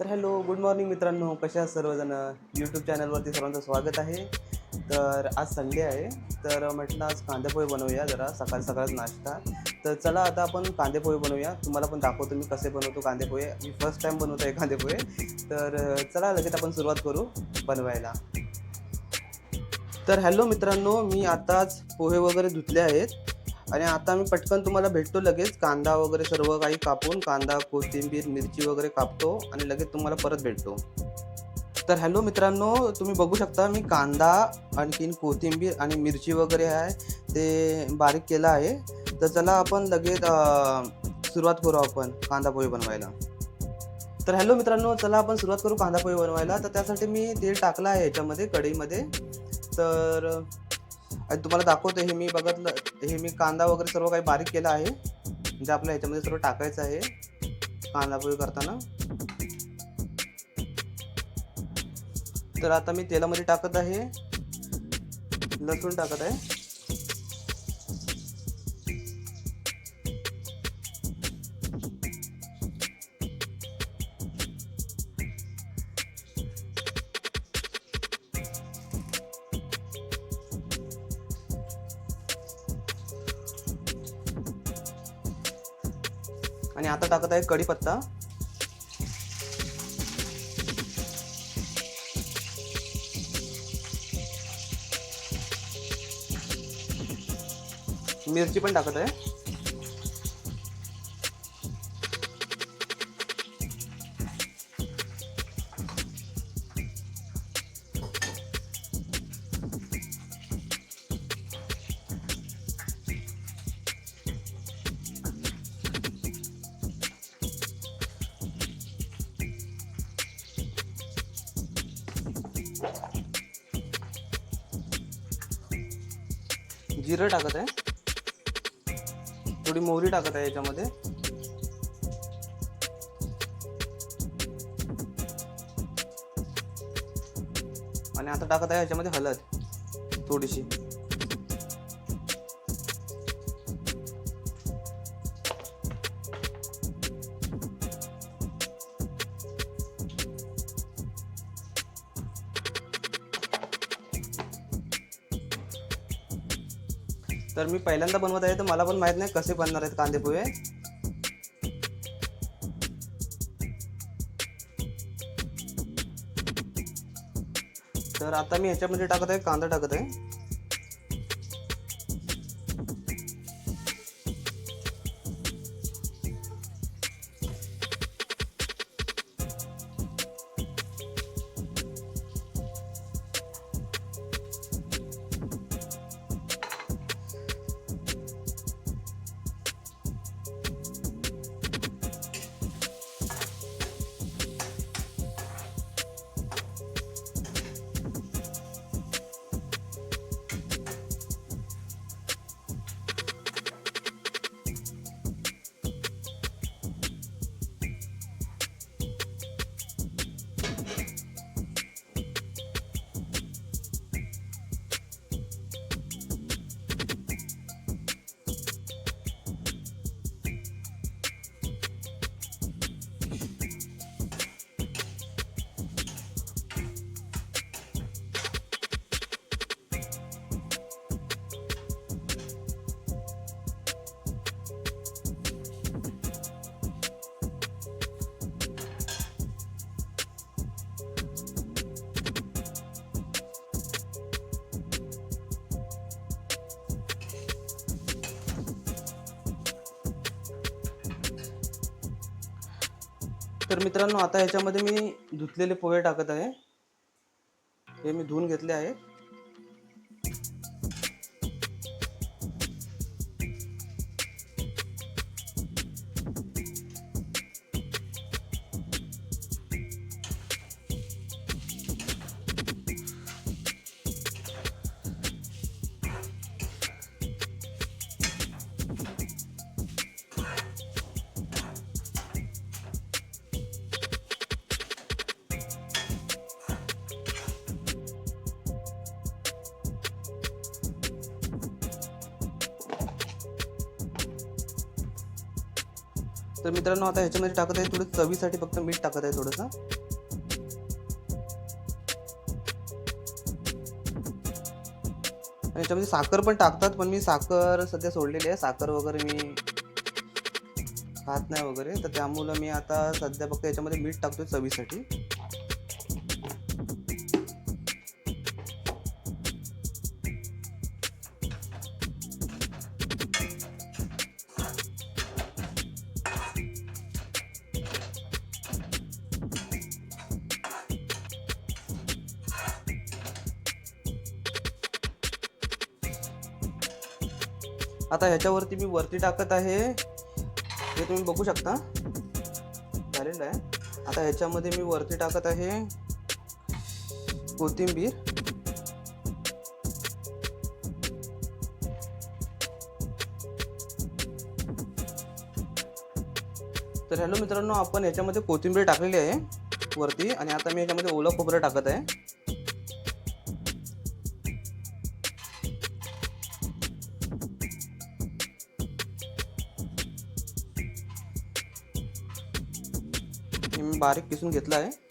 तर hello good morning मित्रांनो. कशा सर्वजण? यूट्यूब चॅनलवरती सर्वांचं स्वागत आहे. तर आज संडे आहे. तर म्हटलं आज कांदेपोहे बनवूया जरा सकाळ सकाळच नाश्ता. तर चला आता आपण कांदेपोहे बनवूया. तुम्हाला पण दाखवतो मी कसे बनवतो कांदेपोहे. मी फर्स्ट टाईम बनवतो आहे कांदेपोहे. तर चला लगेच आपण सुरुवात करू बनवायला. तर हॅलो मित्रांनो मी आताच पोहे वगैरे धुतले आहेत. आणि आता मी पटकन तुम्हाला भेटतो लगेच. कांदा वगैरे सर्व काही कापून कांदा कोथिंबीर मिरची वगैरे कापतो आणि लगेच तुम्हाला परत भेटतो. तर हॅलो मित्रांनो तुम्ही बघू शकता मी कांदा आणखीन कोथिंबीर आणि मिरची वगैरे आहे ते बारीक केलं आहे. तर चला आपण लगेच सुरुवात करू आपण कांदा पोहे बनवायला. तर हॅलो मित्रांनो चला आपण सुरुवात करू कांदा पोहे बनवायला. तर त्यासाठी मी तेल टाकलं आहे याच्यामध्ये कढईमध्ये. तर आणि तुम्हाला दाखवतो हे मी बघितलं हे मी कांदा वगैरे सर्व काही बारीक केलं आहे. म्हणजे आपल्या ह्याच्यामध्ये सर्व टाकायचं आहे कांदा पोळी करताना. तर आता मी तेलामध्ये टाकत आहे लसूण टाकत आहे. आणि आता टाकत आहे कढीपत्ता. मिरची पण टाकत आहे. जिरं टाकत आहे. थोडी मोहरी टाकत आहे याच्यामध्ये. आणि आता टाकत आहे याच्यामध्ये हळद थोडीशी. तर मी पहिल्यांदा बनवत आहे तर मला पण माहीत नाही कसे बनणार आहेत कांदे पोहे. तर आता मी ह्याच्यामध्ये टाकत आहे कांदा टाकत आहे. तर मित्रांनो आता ह्याच्यामध्ये मी धुतलेले पोहे टाकत आहे. हे मी धुवून घेतले आहे तर मित्रांनो आता ह्याच्यामध्ये टाकत आहे थोडं चवीसाठी फक्त मीठ टाकत आहे थोडंसं. याच्यामध्ये साखर पण टाकतात पण मी साखर सध्या सोडलेली आहे. साखर वगैरे मी खात नाही वगैरे. तर त्यामुळं मी आता सध्या फक्त याच्यामध्ये मीठ टाकतोय चवीसाठी. आता ह्याच्यावरती मी वरती टाकत आहे. हे तुम्ही बघू शकता. झालेलं आहे. आता ह्याच्यामध्ये मी वरती टाकत आहे कोथिंबीर. तर हॅलो मित्रांनो आपण ह्याच्यामध्ये कोथिंबीर टाकलेली आहे वरती आणि आता मी ह्याच्यामध्ये ओलं खोबरं टाकत आहे. हे मी बारीक किसून घेतला आहे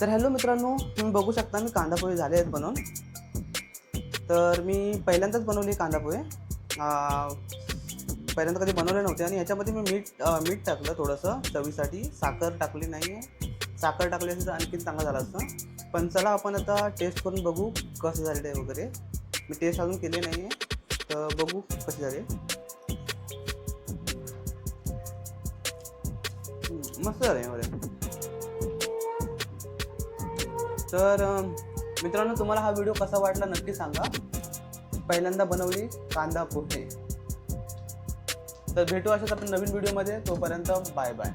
तर हॅलो मित्रांनो तुम्ही बघू शकता मी कांदा पोहे झाले आहेत बनवून. तर मी पहिल्यांदाच बनवले कांदा पोहे पहिल्यांदा कधी बनवले नव्हते आणि याच्यामध्ये मी मीठ मीठ टाकलं थोडंसं चवीसाठी. साखर टाकली नाही आहे साखर टाकली असेल तर आणखीन चांगलं झालं असतं. पण चला आपण आता टेस्ट करून बघू कसं झालेलं आहे वगैरे. मी टेस्ट अजून केले नाही आहे तर बघू कसे झाले मस्त झाले वगैरे. तर मित्रांनो तुम्हाला हा व्हिडिओ कसा वाटला नक्की सांगा. पहिल्यांदा बनवली कांदा पोहे. तर भेटू अशाच आपण नवीन व्हिडिओमध्ये. तोपर्यंत बाय बाय.